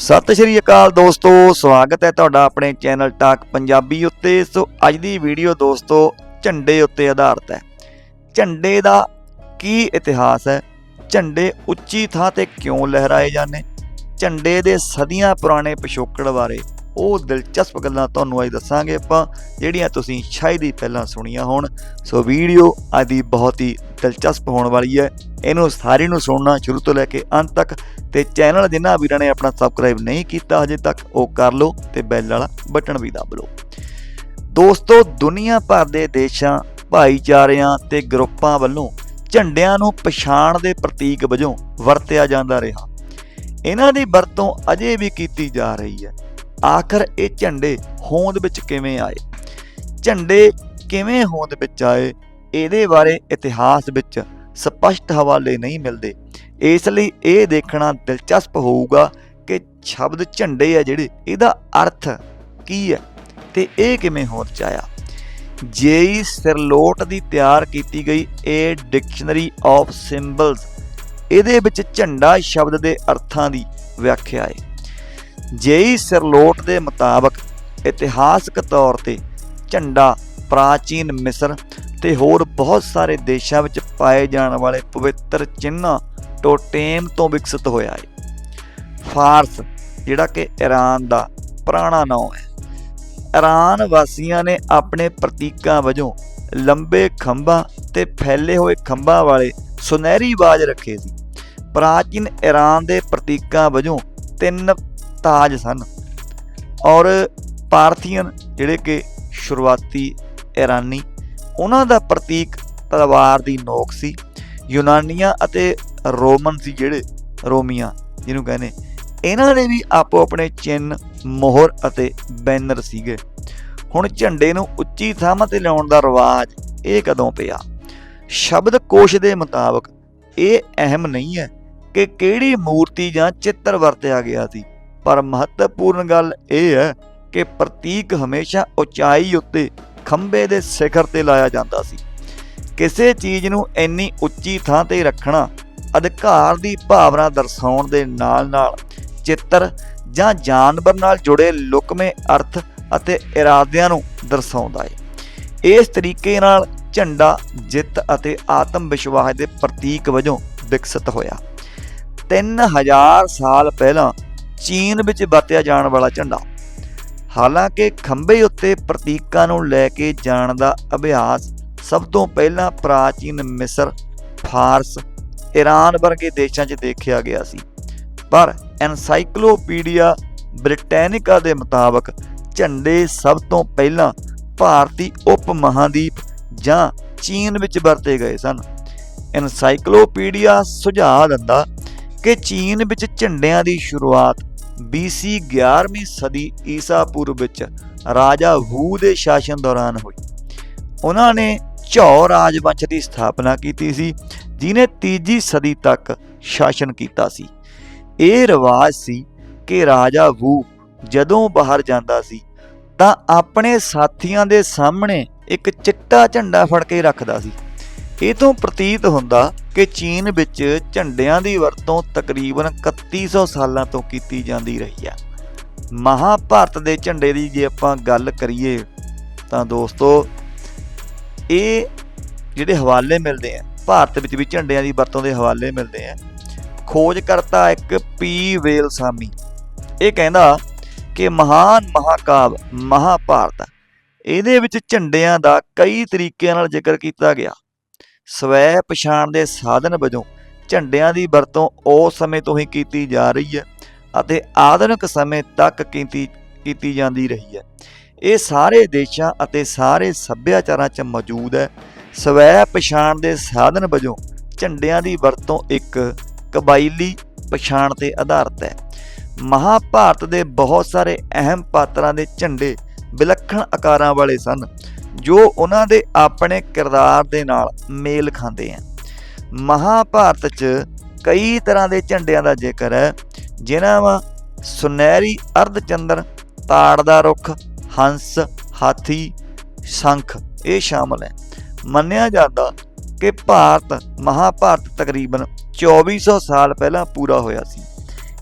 ਸਤਿ ਸ਼੍ਰੀ ਅਕਾਲ ਦੋਸਤੋ, ਸਵਾਗਤ ਹੈ ਤੁਹਾਡਾ ਆਪਣੇ ਚੈਨਲ ਟਾਕ ਪੰਜਾਬੀ ਉੱਤੇ। ਸੋ ਅੱਜ ਦੀ ਵੀਡੀਓ ਦੋਸਤੋ, ਝੰਡੇ ਉੱਤੇ ਆਧਾਰਿਤ ਹੈ। ਝੰਡੇ ਦਾ ਕੀ ਇਤਿਹਾਸ ਹੈ? ਝੰਡੇ ਉੱਚੀ ਥਾਂ ਤੇ ਕਿਉਂ ਲਹਿਰਾਏ ਜਾਂਦੇ? ਝੰਡੇ ਦੇ ਸਦੀਆਂ ਪੁਰਾਣੇ ਪਿਛੋਕੜ ਬਾਰੇ ਉਹ ਦਿਲਚਸਪ ਗੱਲਾਂ ਤੁਹਾਨੂੰ ਅੱਜ ਦੱਸਾਂਗੇ ਆਪਾਂ, ਜਿਹੜੀਆਂ ਤੁਸੀਂ ਸ਼ਾਇਦ ਹੀ ਪਹਿਲਾਂ ਸੁਣੀਆਂ ਹੋਣ। ਸੋ ਵੀਡੀਓ ਅੱਜ ਦੀ ਬਹੁਤ ਹੀ ਦਿਲਚਸਪ ਹੋਣ ਵਾਲੀ ਹੈ। ਇਹਨੂੰ ਸਾਰੀ ਨੂੰ ਸੁਣਨਾ ਸ਼ੁਰੂ ਤੋਂ ਲੈ ਕੇ ਅੰਤ ਤੱਕ ਤੇ ਚੈਨਲ ਜਿਨ੍ਹਾਂ ਵੀਰਾਂ ਨੇ ਆਪਣਾ ਸਬਸਕ੍ਰਾਈਬ ਨਹੀਂ ਕੀਤਾ ਹਜੇ ਤੱਕ, ਉਹ ਕਰ ਲਓ ਤੇ ਬੈਲ ਵਾਲਾ ਬਟਨ ਵੀ ਦਬ ਲਓ। ਦੋਸਤੋ, ਦੁਨੀਆ ਭਰ ਦੇ ਦੇਸ਼ਾਂ, ਭਾਈਚਾਰਿਆਂ ਤੇ ਗਰੁੱਪਾਂ ਵੱਲੋਂ ਝੰਡਿਆਂ ਨੂੰ ਪਛਾਣ ਦੇ ਪ੍ਰਤੀਕ ਵਜੋਂ ਵਰਤਿਆ ਜਾਂਦਾ ਰਿਹਾ। ਇਹਨਾਂ ਦੀ ਵਰਤੋਂ ਅਜੇ ਵੀ ਕੀਤੀ ਜਾ ਰਹੀ ਹੈ। ਆਖਰ ਇਹ ਝੰਡੇ ਹੋਂਦ ਵਿੱਚ ਕਿਵੇਂ ਆਏ? ਝੰਡੇ ਕਿਵੇਂ ਹੋਂਦ ਵਿੱਚ ਆਏ? ਇਹਦੇ ਬਾਰੇ ਇਤਿਹਾਸ ਵਿੱਚ ਸਪਸ਼ਟ ਹਵਾਲੇ ਨਹੀਂ ਮਿਲਦੇ। ਇਸ ਲਈ ਇਹ ਦੇਖਣਾ ਦਿਲਚਸਪ ਹੋਊਗਾ ਕਿ ਸ਼ਬਦ ਝੰਡੇ ਆ ਜਿਹੜੇ, ਇਹਦਾ ਅਰਥ ਕੀ ਹੈ ਤੇ ਇਹ ਕਿਵੇਂ ਹੋਂਦ ਚ ਆਇਆ? ਜੇਈ ਸਿਰਲੋਟ ਦੀ ਤਿਆਰ ਕੀਤੀ ਗਈ ਇਹ ਡਿਕਸ਼ਨਰੀ ਆਫ ਸਿੰਬਲਸ ਇਹਦੇ ਵਿੱਚ ਝੰਡਾ ਸ਼ਬਦ ਦੇ ਅਰਥਾਂ ਦੀ ਵਿਆਖਿਆ ਹੈ। ਜੇਈ ਸਿਰਲੋਟ ਦੇ ਮੁਤਾਬਕ ਇਤਿਹਾਸਕ ਤੌਰ ਤੇ ਝੰਡਾ ਪ੍ਰਾਚੀਨ ਮਿਸਰ ਤੇ ਹੋਰ ਬਹੁਤ ਸਾਰੇ ਦੇਸ਼ਾਂ ਵਿੱਚ ਪਾਏ ਜਾਣ ਵਾਲੇ ਪਵਿੱਤਰ ਚਿੰਨ੍ਹਾਂ ਟੋਟੇਮ ਤੋਂ ਵਿਕਸਿਤ ਹੋਇਆ ਹੈ। ਫਾਰਸ, ਜਿਹੜਾ ਕਿ ਈਰਾਨ ਦਾ ਪੁਰਾਣਾ ਨਾਮ ਹੈ। ਈਰਾਨ ਵਾਸੀਆਂ ਨੇ ਆਪਣੇ ਪ੍ਰਤੀਕਾਂ ਵਜੋਂ ਲੰਬੇ ਖੰਭਾਂ ਤੇ ਫੈਲੇ ਹੋਏ ਖੰਭਾਂ ਵਾਲੇ ਸੁਨਹਿਰੀ ਬਾਜ ਰੱਖੇ ਸੀ। ਪ੍ਰਾਚੀਨ ਈਰਾਨ ਦੇ ਪ੍ਰਤੀਕਾਂ ਵਜੋਂ ਤਿੰਨ ਤਾਜ ਸਨ। ਔਰ ਪਾਰਥੀਅਨ ਜਿਹੜੇ ਕਿ ਸ਼ੁਰੂਆਤੀ ਈਰਾਨੀ ਉਹਨਾਂ ਦਾ ਪ੍ਰਤੀਕ ਤਲਵਾਰ ਦੀ ਨੋਕ ਸੀ। ਯੂਨਾਨੀਆਂ ਅਤੇ ਰੋਮਨ ਸੀ ਜਿਹੜੇ ਰੋਮੀਆਂ, ਜਿਹਨੂੰ ਕਹਿੰਦੇ ਇਹਨਾਂ ਦੇ ਵੀ ਆਪੋ ਆਪਣੇ ਚਿੰਨ ਮੋਹਰ ਅਤੇ ਬੈਨਰ ਸੀਗੇ। ਹੁਣ ਝੰਡੇ ਨੂੰ ਉੱਚੀ ਥਾਂ ਤੇ ਲਿਆਉਣ ਦਾ ਰਿਵਾਜ ਇਹ ਕਦੋਂ ਪਿਆ? ਸ਼ਬਦ ਕੋਸ਼ ਦੇ ਮੁਤਾਬਕ ਇਹ ਅਹਿਮ ਨਹੀਂ ਹੈ ਕਿ ਕਿਹੜੀ ਮੂਰਤੀ ਜਾਂ ਚਿੱਤਰ ਵਰਤਿਆ ਗਿਆ ਸੀ। ਪਰ ਮਹੱਤਵਪੂਰਨ ਗੱਲ ਇਹ ਹੈ ਕਿ ਪ੍ਰਤੀਕ ਹਮੇਸ਼ਾ ਉਚਾਈ ਉੱਤੇ ਖੰਭੇ ਦੇ ਸਿਖਰ ਤੇ ਲਾਇਆ ਜਾਂਦਾ ਸੀ। ਕਿਸੇ ਚੀਜ਼ ਨੂੰ ਇੰਨੀ ਉੱਚੀ ਥਾਂ ਤੇ ਰੱਖਣਾ ਅਧਿਕਾਰ ਦੀ ਭਾਵਨਾ ਦਰਸਾਉਣ ਦੇ ਨਾਲ-ਨਾਲ ਚਿੱਤਰ ਜਾਂ ਜਾਨਵਰ ਨਾਲ ਜੁੜੇ ਲੁਕਵੇਂ ਅਰਥ ਅਤੇ ਇਰਾਦਿਆਂ ਨੂੰ ਦਰਸਾਉਂਦਾ ਹੈ। ਇਸ ਤਰੀਕੇ ਨਾਲ ਝੰਡਾ ਜਿੱਤ ਅਤੇ ਆਤਮ ਵਿਸ਼ਵਾਸ ਦੇ ਪ੍ਰਤੀਕ ਵਜੋਂ ਵਿਕਸਿਤ ਹੋਇਆ। 3000 ਸਾਲ ਪਹਿਲਾਂ ਚੀਨ ਵਿੱਚ ਵਰਤਿਆ ਜਾਣ ਵਾਲਾ ਝੰਡਾ। ਹਾਲਾਂਕਿ ਖੰਭੇ ਉੱਤੇ ਪ੍ਰਤੀਕਾਂ ਨੂੰ ਲੈ ਕੇ ਜਾਣ ਦਾ ਅਭਿਆਸ ਸਭ ਤੋਂ ਪਹਿਲਾਂ ਪ੍ਰਾਚੀਨ ਮਿਸਰ, ਫਾਰਸ ਈਰਾਨ ਵਰਗੇ ਦੇਸ਼ਾਂ 'ਚ ਦੇਖਿਆ ਗਿਆ ਸੀ। ਪਰ ਐਨਸਾਈਕਲੋਪੀਡੀਆ ਬ੍ਰਿਟੈਨਿਕਾ ਦੇ ਮੁਤਾਬਕ ਝੰਡੇ ਸਭ ਤੋਂ ਪਹਿਲਾਂ ਭਾਰਤੀ ਉਪ ਮਹਾਂਦੀਪ ਜਾਂ ਚੀਨ ਵਿੱਚ ਵਰਤੇ ਗਏ ਸਨ। ਐਨਸਾਈਕਲੋਪੀਡੀਆ ਸੁਝਾਅ ਦਿੰਦਾ ਕਿ ਚੀਨ ਵਿੱਚ ਝੰਡਿਆਂ ਦੀ ਸ਼ੁਰੂਆਤ BC 11ਵੀਂ ਸਦੀ ਈਸਾ ਪੂਰਵ ਵਿੱਚ ਰਾਜਾ ਵੂ ਦੇ ਸ਼ਾਸਨ ਦੌਰਾਨ ਹੋਈ। ਉਹਨਾਂ ਨੇ ਝੌ ਰਾਜਵੰਸ਼ ਦੀ ਸਥਾਪਨਾ ਕੀਤੀ ਸੀ ਜਿਨੇ ਤੀਜੀ ਸਦੀ ਤੱਕ ਸ਼ਾਸਨ ਕੀਤਾ ਸੀ। ਇਹ ਰਿਵਾਜ ਸੀ ਕਿ ਰਾਜਾ ਵੂ ਜਦੋਂ ਬਾਹਰ ਜਾਂਦਾ ਸੀ, ਤਾਂ ਆਪਣੇ ਸਾਥੀਆਂ ਦੇ ਸਾਹਮਣੇ ਇੱਕ ਚਿੱਟਾ ਝੰਡਾ ਫੜ ਕੇ ਰੱਖਦਾ ਸੀ। ਇਹ ਤੋਂ ਪ੍ਰਤੀਤ ਹੁੰਦਾ ਕਿ ਚੀਨ ਵਿੱਚ ਝੰਡਿਆਂ ਦੀ ਵਰਤੋਂ ਤਕਰੀਬਨ 3100 ਸਾਲਾਂ ਤੋਂ ਕੀਤੀ ਜਾਂਦੀ ਰਹੀ ਹੈ ਮਹਾਭਾਰਤ ਦੇ ਝੰਡੇ ਦੀ ਜੇ ਆਪਾਂ ਗੱਲ ਕਰੀਏ ਤਾਂ ਦੋਸਤੋ, ਇਹ ਜਿਹੜੇ ਹਵਾਲੇ ਮਿਲਦੇ ਆ, ਭਾਰਤ ਵਿੱਚ ਵੀ ਝੰਡਿਆਂ ਦੀ ਵਰਤੋਂ ਦੇ ਹਵਾਲੇ ਮਿਲਦੇ ਆ ਖੋਜਕਰਤਾ ਇੱਕ ਪੀ ਵੇਲਸਾਮੀ। ਇਹ ਕਹਿੰਦਾ ਕਿ ਮਹਾਨ ਮਹਾਕਾਵ ਮਹਾਭਾਰਤ ਇਹਦੇ ਵਿੱਚ ਝੰਡਿਆਂ ਦਾ ਕਈ ਤਰੀਕਿਆਂ ਨਾਲ ਜ਼ਿਕਰ ਕੀਤਾ ਗਿਆ। ਸਵੈ ਪਛਾਣ ਦੇ ਸਾਧਨ ਵਜੋਂ ਝੰਡਿਆਂ ਦੀ ਵਰਤੋਂ ਉਸ ਸਮੇਂ ਤੋਂ ਹੀ ਕੀਤੀ ਜਾ ਰਹੀ ਹੈ ਅਤੇ ਆਧੁਨਿਕ ਸਮੇਂ ਤੱਕ ਕੀਤੀ ਕੀਤੀ ਜਾਂਦੀ ਰਹੀ ਹੈ। ਇਹ ਸਾਰੇ ਦੇਸ਼ਾਂ ਅਤੇ ਸਾਰੇ ਸੱਭਿਆਚਾਰਾਂ 'ਚ ਮੌਜੂਦ ਹੈ। ਸਵੈ ਪਛਾਣ ਦੇ ਸਾਧਨ ਵਜੋਂ ਝੰਡਿਆਂ ਦੀ ਵਰਤੋਂ ਇੱਕ ਕਬਾਇਲੀ ਪਛਾਣ ਤੇ ਆਧਾਰਿਤ ਹੈ। ਮਹਾਭਾਰਤ ਦੇ ਬਹੁਤ ਸਾਰੇ ਅਹਿਮ ਪਾਤਰਾਂ ਦੇ ਝੰਡੇ ਵਿਲੱਖਣ ਆਕਾਰਾਂ ਵਾਲੇ ਸਨ। ਜੋ ਉਹਨਾਂ ਦੇ ਆਪਣੇ ਕਿਰਦਾਰ ਦੇ ਨਾਲ ਮੇਲ ਖਾਂਦੇ ਹਨ ਮਹਾਭਾਰਤ 'ਚ ਕਈ ਤਰ੍ਹਾਂ ਦੇ ਝੰਡਿਆਂ ਦਾ ਜ਼ਿਕਰ ਹੈ, ਜਿਨ੍ਹਾਂ ਵਾ ਸੁਨਹਿਰੀ ਅਰਧ ਅਰਧਚੰਦਰ, ਤਾੜ ਦਾ ਰੁੱਖ, ਹੰਸ, ਹਾਥੀ, ਸ਼ੰਖ, ਇਹ ਸ਼ਾਮਲ ਹੈ। ਮੰਨਿਆ ਜਾਂਦਾ ਕਿ ਭਾਰਤ ਮਹਾਭਾਰਤ ਤਕਰੀਬਨ 2400 ਸਾਲ ਪਹਿਲਾਂ ਪੂਰਾ ਹੋਇਆ ਸੀ।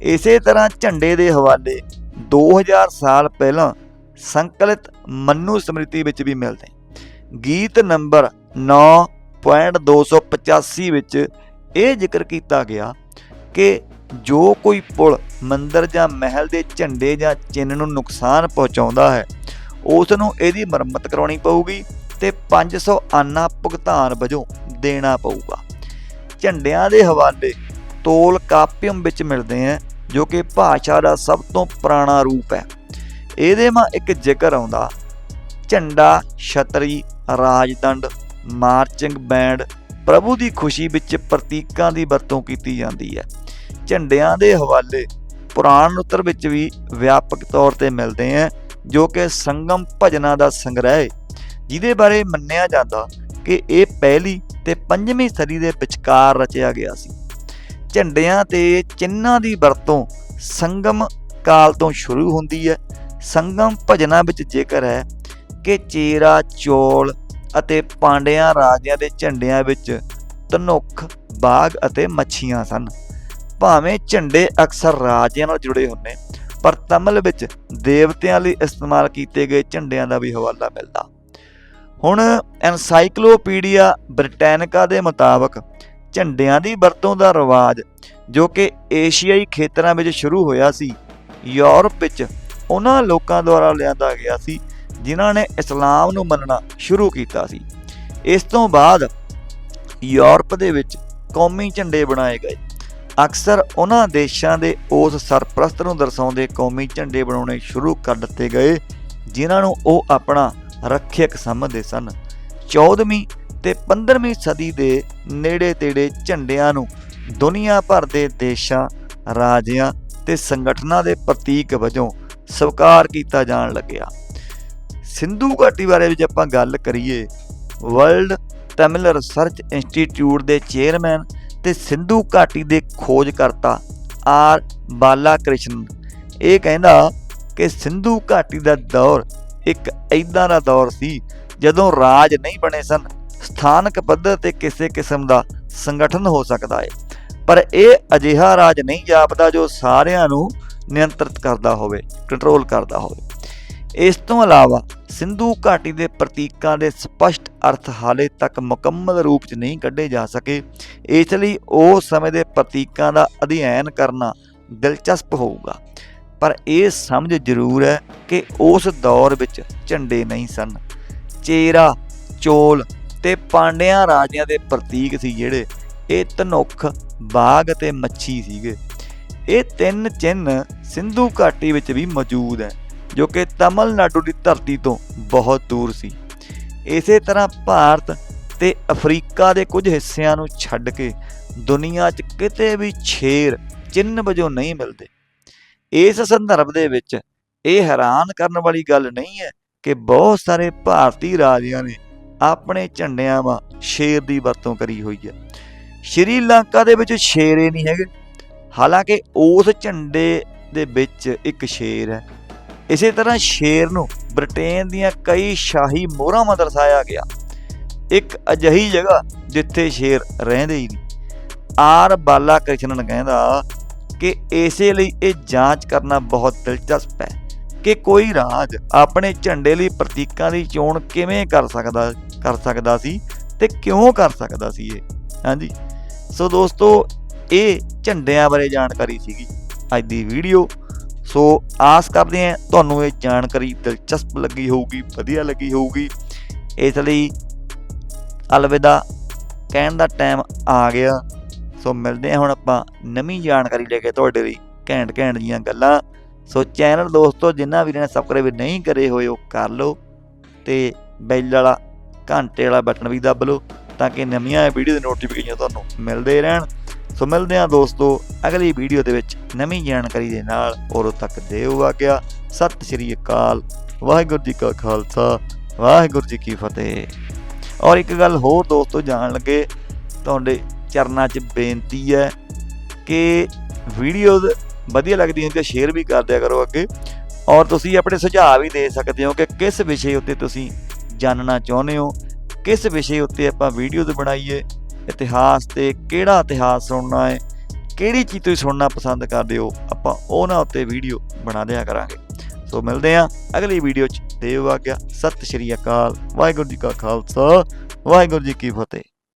ਇਸੇ ਤਰ੍ਹਾਂ ਝੰਡੇ ਦੇ ਹਵਾਲੇ 2000 ਸਾਲ ਪਹਿਲਾਂ ਸੰਕਲਿਤ ਮਨੂ ਸਮ੍ਰਿਤੀ ਵਿੱਚ ਵੀ ਮਿਲਦੇ ਗੀਤ ਨੰਬਰ 9.285 ਵਿੱਚ ਇਹ ਜ਼ਿਕਰ ਕੀਤਾ ਗਿਆ ਕਿ ਜੋ ਕੋਈ ਪੁਲ ਮੰਦਰ ਜਾਂ ਮਹਿਲ ਦੇ ਝੰਡੇ ਜਾਂ ਚਿੰਨ੍ਹ ਨੂੰ ਨੁਕਸਾਨ ਪਹੁੰਚਾਉਂਦਾ ਹੈ ਉਸ ਨੂੰ ਇਹਦੀ ਮੁਰੰਮਤ ਕਰਾਉਣੀ ਪਊਗੀ ਤੇ 500 ਆਨਾ ਭੁਗਤਾਨ ਵਜੋਂ ਦੇਣਾ ਪਊਗਾ। ਝੰਡਿਆਂ ਦੇ ਹਵਾਲੇ ਤੋਲ ਕਾਪੀਅਮ ਵਿੱਚ ਮਿਲਦੇ ਆ ਜੋ ਕਿ ਭਾਸ਼ਾ ਦਾ ਸਭ ਤੋਂ ਪੁਰਾਣਾ ਰੂਪ ਹੈ। ਇਹਦੇ ਮਾ ਇੱਕ ਜ਼ਿਕਰ ਆਉਂਦਾ। ਝੰਡਾ, ਛਤਰੀ, ਰਾਜਦੰਡ, ਮਾਰਚਿੰਗ ਬੈਂਡ ਪ੍ਰਭੂ ਦੀ ਖੁਸ਼ੀ ਵਿੱਚ ਪ੍ਰਤੀਕਾਂ ਦੀ ਵਰਤੋਂ ਕੀਤੀ ਜਾਂਦੀ ਹੈ। ਝੰਡਿਆਂ ਦੇ ਹਵਾਲੇ ਪੁਰਾਣ ਉੱਤਰ ਵਿੱਚ ਵੀ ਵਿਆਪਕ ਤੌਰ ਤੇ ਮਿਲਦੇ ਆ ਜੋ ਕਿ ਸੰਗਮ ਭਜਨਾਂ ਦਾ ਸੰਗ੍ਰਹਿ ਜਿਹਦੇ ਬਾਰੇ ਮੰਨਿਆ ਜਾਂਦਾ ਕਿ ਇਹ ਪਹਿਲੀ ਤੇ ਪੰਜਵੀਂ ਸਦੀ ਦੇ ਵਿਚਕਾਰ ਰਚਿਆ ਗਿਆ ਸੀ। ਝੰਡਿਆਂ ਤੇ ਚਿੰਨ੍ਹਾਂ ਦੀ ਵਰਤੋਂ ਸੰਗਮ ਕਾਲ ਤੋਂ ਸ਼ੁਰੂ ਹੁੰਦੀ ਹੈ ਸੰਗਮ ਭਜਨਾਂ ਵਿੱਚ ਜ਼ਿਕਰ ਹੈ ਕਿ ਚੇਰਾ, ਚੋਲ ਅਤੇ ਪਾਂਡਿਆਂ ਰਾਜਿਆਂ ਦੇ ਝੰਡਿਆਂ ਵਿੱਚ ਧਨੁੱਖ, ਬਾਗ ਅਤੇ ਮੱਛੀਆਂ ਸਨ। ਭਾਵੇਂ ਝੰਡੇ ਅਕਸਰ ਰਾਜਿਆਂ ਨਾਲ ਜੁੜੇ ਹੁੰਦੇ, ਪਰ ਤਮਲ ਵਿੱਚ ਦੇਵਤਿਆਂ ਲਈ ਇਸਤੇਮਾਲ ਕੀਤੇ ਗਏ ਝੰਡਿਆਂ ਦਾ ਵੀ ਹਵਾਲਾ ਮਿਲਦਾ। ਹੁਣ ਐਨਸਾਈਕਲੋਪੀਡੀਆ ਬ੍ਰਿਟੈਨਿਕਾ ਦੇ ਮੁਤਾਬਕ ਝੰਡਿਆਂ ਦੀ ਵਰਤੋਂ ਦਾ ਰਿਵਾਜ ਜੋ ਕਿ ਏਸ਼ੀਆਈ ਖੇਤਰਾਂ ਵਿੱਚ ਸ਼ੁਰੂ ਹੋਇਆ ਸੀ, ਯੂਰਪ ਵਿੱਚ ਉਹਨਾਂ ਲੋਕਾਂ ਦੁਆਰਾ ਲਿਆਂਦਾ ਗਿਆ ਸੀ, ਜਿਨ੍ਹਾਂ ਨੇ ਇਸਲਾਮ ਨੂੰ ਮੰਨਣਾ ਸ਼ੁਰੂ ਕੀਤਾ ਸੀ। ਇਸ ਤੋਂ ਬਾਅਦ ਯੂਰਪ ਦੇ ਵਿੱਚ ਕੌਮੀ ਝੰਡੇ ਬਣਾਏ ਗਏ। ਅਕਸਰ ਉਹਨਾਂ ਦੇਸ਼ਾਂ ਦੇ ਉਸ ਸਰਪ੍ਰਸਤ ਨੂੰ ਦਰਸਾਉਂਦੇ ਕੌਮੀ ਝੰਡੇ ਬਣਾਉਣੇ ਸ਼ੁਰੂ ਕਰ ਦਿੱਤੇ ਗਏ, ਜਿਨ੍ਹਾਂ ਨੂੰ ਉਹ ਆਪਣਾ ਰੱਖਿਅਕ ਸਮਝਦੇ ਸਨ। 14ਵੀਂ ਤੇ 15ਵੀਂ ਸਦੀ ਦੇ ਨੇੜੇ ਤੇੜੇ ਝੰਡਿਆਂ ਨੂੰ ਦੁਨੀਆ ਭਰ ਦੇ ਦੇਸ਼ਾਂ, ਰਾਜਿਆਂ ਤੇ ਸੰਗਠਨਾਂ ਦੇ ਪ੍ਰਤੀਕ ਵਜੋਂ ਸਵੀਕਾਰ ਕੀਤਾ ਜਾਣ ਲੱਗਿਆ। ਸਿੰਧੂ ਘਾਟੀ ਬਾਰੇ ਵਿੱਚ ਆਪਾਂ ਗੱਲ ਕਰੀਏ, ਵਰਲਡ ਤਮਿਲ ਰਿਸਰਚ ਇੰਸਟੀਚਿਊਟ ਦੇ ਚੇਅਰਮੈਨ ਤੇ ਸਿੰਧੂ ਘਾਟੀ ਦੇ ਖੋਜਕਰਤਾ ਆਰ ਬਾਲਾ ਕ੍ਰਿਸ਼ਨ ਇਹ ਕਹਿੰਦਾ ਕਿ ਸਿੰਧੂ ਘਾਟੀ ਦਾ ਦੌਰ ਇੱਕ ਐਦਾਂ ਦਾ ਦੌਰ ਸੀ ਜਦੋਂ ਰਾਜ ਨਹੀਂ ਬਣੇ ਸਨ, ਸਥਾਨਕ ਪੱਧਰ ਤੇ ਕਿਸੇ ਕਿਸਮ ਦਾ ਸੰਗਠਨ ਹੋ ਸਕਦਾ ਹੈ ਪਰ ਇਹ ਅਜਿਹਾ ਰਾਜ ਨਹੀਂ ਜਾਪਦਾ ਜੋ ਸਾਰਿਆਂ ਨੂੰ ਨਿਯੰਤਰਿਤ ਕਰਦਾ ਹੋਵੇ ਕੰਟਰੋਲ ਕਰਦਾ ਹੋਵੇ। ਇਸ ਤੋਂ ਇਲਾਵਾ ਸਿੰਧੂ ਘਾਟੀ ਦੇ ਪ੍ਰਤੀਕਾਂ ਦੇ ਸਪਸ਼ਟ ਅਰਥ ਹਾਲੇ ਤੱਕ ਮੁਕੰਮਲ ਰੂਪ 'ਚ ਨਹੀਂ ਕੱਢੇ ਜਾ ਸਕੇ, ਇਸ ਲਈ ਉਸ ਸਮੇਂ ਦੇ ਪ੍ਰਤੀਕਾਂ ਦਾ ਅਧਿਐਨ ਕਰਨਾ ਦਿਲਚਸਪ ਹੋਊਗਾ। ਪਰ ਇਹ ਸਮਝ ਜ਼ਰੂਰ ਹੈ ਕਿ ਉਸ ਦੌਰ ਵਿੱਚ ਝੰਡੇ ਨਹੀਂ ਸਨ। ਚੇਰਾ, ਚੋਲ ਤੇ ਪਾਂਡਿਆਂ ਰਾਜਿਆਂ ਦੇ ਪ੍ਰਤੀਕ ਸੀ ਜਿਹੜੇ ਇਹ ਧਨੁੱਖ, ਬਾਗ ਤੇ ਮੱਛੀ ਸੀਗੇ। ਇਹ ਤਿੰਨ ਚਿੰਨ੍ਹ ਸਿੰਧੂ ਘਾਟੀ ਵਿੱਚ ਵੀ ਮੌਜੂਦ ਹੈ, ਜੋ ਕਿ ਤਮਿਲਨਾਡੂ ਦੀ ਧਰਤੀ ਤੋਂ ਬਹੁਤ ਦੂਰ ਸੀ। ਇਸੇ ਤਰ੍ਹਾਂ ਭਾਰਤ ਤੇ ਅਫਰੀਕਾ ਦੇ ਕੁਝ ਹਿੱਸਿਆਂ ਨੂੰ ਛੱਡ ਕੇ ਦੁਨੀਆ 'ਚ ਕਿਤੇ ਵੀ ਛੇਰ ਚਿੰਨ੍ਹ ਵਜੋਂ ਨਹੀਂ ਮਿਲਦੇ। ਇਸ ਸੰਦਰਭ ਦੇ ਵਿੱਚ ਇਹ ਹੈਰਾਨ ਕਰਨ ਵਾਲੀ ਗੱਲ ਨਹੀਂ ਹੈ ਕਿ ਬਹੁਤ ਸਾਰੇ ਭਾਰਤੀ ਰਾਜਿਆਂ ਨੇ ਆਪਣੇ ਝੰਡਿਆਂ 'ਵਾਂ ਸ਼ੇਰ ਦੀ ਵਰਤੋਂ ਕਰੀ ਹੋਈ ਹੈ। ਸ਼੍ਰੀਲੰਕਾ ਦੇ ਵਿੱਚ ਸ਼ੇਰ ਸ਼ੇਰੇ ਨਹੀਂ ਹੈਗੇ ਹਾਲਾਂਕਿ ਉਸ ਝੰਡੇ ਦੇ ਵਿੱਚ ਇੱਕ ਸ਼ੇਰ ਹੈ। ਇਸੇ ਤਰ੍ਹਾਂ ਸ਼ੇਰ ਨੂੰ ਬ੍ਰਿਟੇਨ ਦੀਆਂ ਕਈ ਸ਼ਾਹੀ ਮੋਹਰਾਂ 'ਤੇ ਦਰਸਾਇਆ ਗਿਆ। ਇੱਕ ਅਜਿਹੀ ਜਗ੍ਹਾ ਜਿੱਥੇ ਸ਼ੇਰ ਰਹਿੰਦੇ ਹੀ ਨਹੀਂ। ਆਰ ਬਾਲਾ ਕ੍ਰਿਸ਼ਨਨ ਕਹਿੰਦਾ ਕਿ ਇਸੇ ਲਈ ਇਹ ਜਾਂਚ ਕਰਨਾ ਬਹੁਤ ਦਿਲਚਸਪ ਹੈ ਕਿ ਕੋਈ ਰਾਜ ਆਪਣੇ ਝੰਡੇ ਲਈ ਪ੍ਰਤੀਕਾਂ ਦੀ ਚੋਣ ਕਿਵੇਂ ਕਰ ਸਕਦਾ ਕਰ ਸਕਦਾ ਸੀ ਤੇ ਕਿਉਂ ਕਰ ਸਕਦਾ ਸੀ ਇਹ। ਹਾਂਜੀ। ਸੋ ਦੋਸਤੋ ਇਹ ਝੰਡਿਆਂ ਬਾਰੇ ਜਾਣਕਾਰੀ ਸੀਗੀ ਅੱਜ ਦੀ ਵੀਡੀਓ ਸੋ ਆਸ ਕਰਦੇ ਹਾਂ ਤੁਹਾਨੂੰ ਇਹ ਜਾਣਕਾਰੀ ਦਿਲਚਸਪ ਲੱਗੀ ਹੋਊਗੀ, ਵਧੀਆ ਲੱਗੀ ਹੋਊਗੀ। ਇਸ ਲਈ ਅਲਵਿਦਾ, ਕਹਿਣ ਦਾ ਟਾਈਮ ਆ ਗਿਆ। ਸੋ ਮਿਲਦੇ ਹਾਂ ਹੁਣ ਆਪਾਂ ਨਵੀਂ ਜਾਣਕਾਰੀ ਲੈ ਕੇ ਤੁਹਾਡੇ ਲਈ ਘੈਂਟ ਘੈਂਟ ਜੀਆਂ ਗੱਲਾਂ। ਸੋ ਚੈਨਲ ਦੋਸਤੋ ਜਿਨ੍ਹਾਂ ਵੀਰਾਂ ਨੇ ਸਬਸਕ੍ਰਾਈਬ ਨਹੀਂ ਕਰੇ ਹੋਏ, ਉਹ ਕਰ ਲਓ ਤੇ ਬੈਲ ਵਾਲਾ ਘੰਟੇ ਵਾਲਾ ਬਟਨ ਵੀ ਦੱਬ ਲਓ ਤਾਂ ਕਿ ਨਵੀਆਂ ਵੀਡੀਓ ਦੇ ਨੋਟੀਫਿਕੇਸ਼ਨ ਤੁਹਾਨੂੰ ਮਿਲਦੇ ਰਹਿਣ। ਸੋ ਮਿਲਦੇ ਹਾਂ ਦੋਸਤੋ ਅਗਲੀ ਵੀਡੀਓ ਦੇ ਵਿੱਚ ਨਵੀਂ ਜਾਣਕਾਰੀ ਦੇ ਨਾਲ। ਉਦੋਂ ਤੱਕ ਦੇਵ ਆ ਗਿਆ ਸਤਿ ਸ਼੍ਰੀ ਅਕਾਲ। ਵਾਹਿਗੁਰੂ ਜੀ ਕਾ ਖਾਲਸਾ। ਵਾਹਿਗੁਰੂ ਜੀ ਕੀ ਫਤਿਹ। ਔਰ ਇੱਕ ਗੱਲ ਹੋਰ ਦੋਸਤੋ ਜਾਣ ਲੱਗੇ। ਤੁਹਾਡੇ ਚਰਨਾਂ 'ਚ ਬੇਨਤੀ ਹੈ ਕਿ ਵੀਡੀਓਜ਼ ਵਧੀਆ ਲੱਗਦੀਆਂ ਹੁੰਦੀ ਸ਼ੇਅਰ ਵੀ ਕਰ ਦਿਆ ਕਰੋ ਅੱਗੇ। ਔਰ ਤੁਸੀਂ ਆਪਣੇ ਸੁਝਾਅ ਵੀ ਦੇ ਸਕਦੇ ਹੋ ਕਿ ਕਿਸ ਵਿਸ਼ੇ ਉੱਤੇ ਤੁਸੀਂ ਜਾਣਨਾ ਚਾਹੁੰਦੇ ਹੋ। ਕਿਸ ਵਿਸ਼ੇ ਉੱਤੇ ਆਪਾਂ ਵੀਡੀਓਜ਼ ਬਣਾਈਏ। ਇਤਿਹਾਸ ਤੇ ਕਿਹੜਾ ਇਤਿਹਾਸ ਸੁਣਨਾ ਹੈ, ਕਿਹੜੀ ਚੀਜ਼ ਤੁਸੀਂ ਸੁਣਨਾ ਪਸੰਦ ਕਰਦੇ ਹੋ, ਆਪਾਂ ਉਹਨਾਂ ਉੱਤੇ ਵੀਡੀਓ ਬਣਾ ਦਿਆ ਕਰਾਂਗੇ। ਸੋ ਮਿਲਦੇ ਹਾਂ ਅਗਲੀ ਵੀਡੀਓ 'ਚ। ਦੇਵ ਆਗਿਆ ਸਤਿ ਸ਼੍ਰੀ ਅਕਾਲ। ਵਾਹਿਗੁਰੂ ਜੀ ਕਾ ਖਾਲਸਾ। ਵਾਹਿਗੁਰੂ ਜੀ ਕੀ ਫਤਿਹ।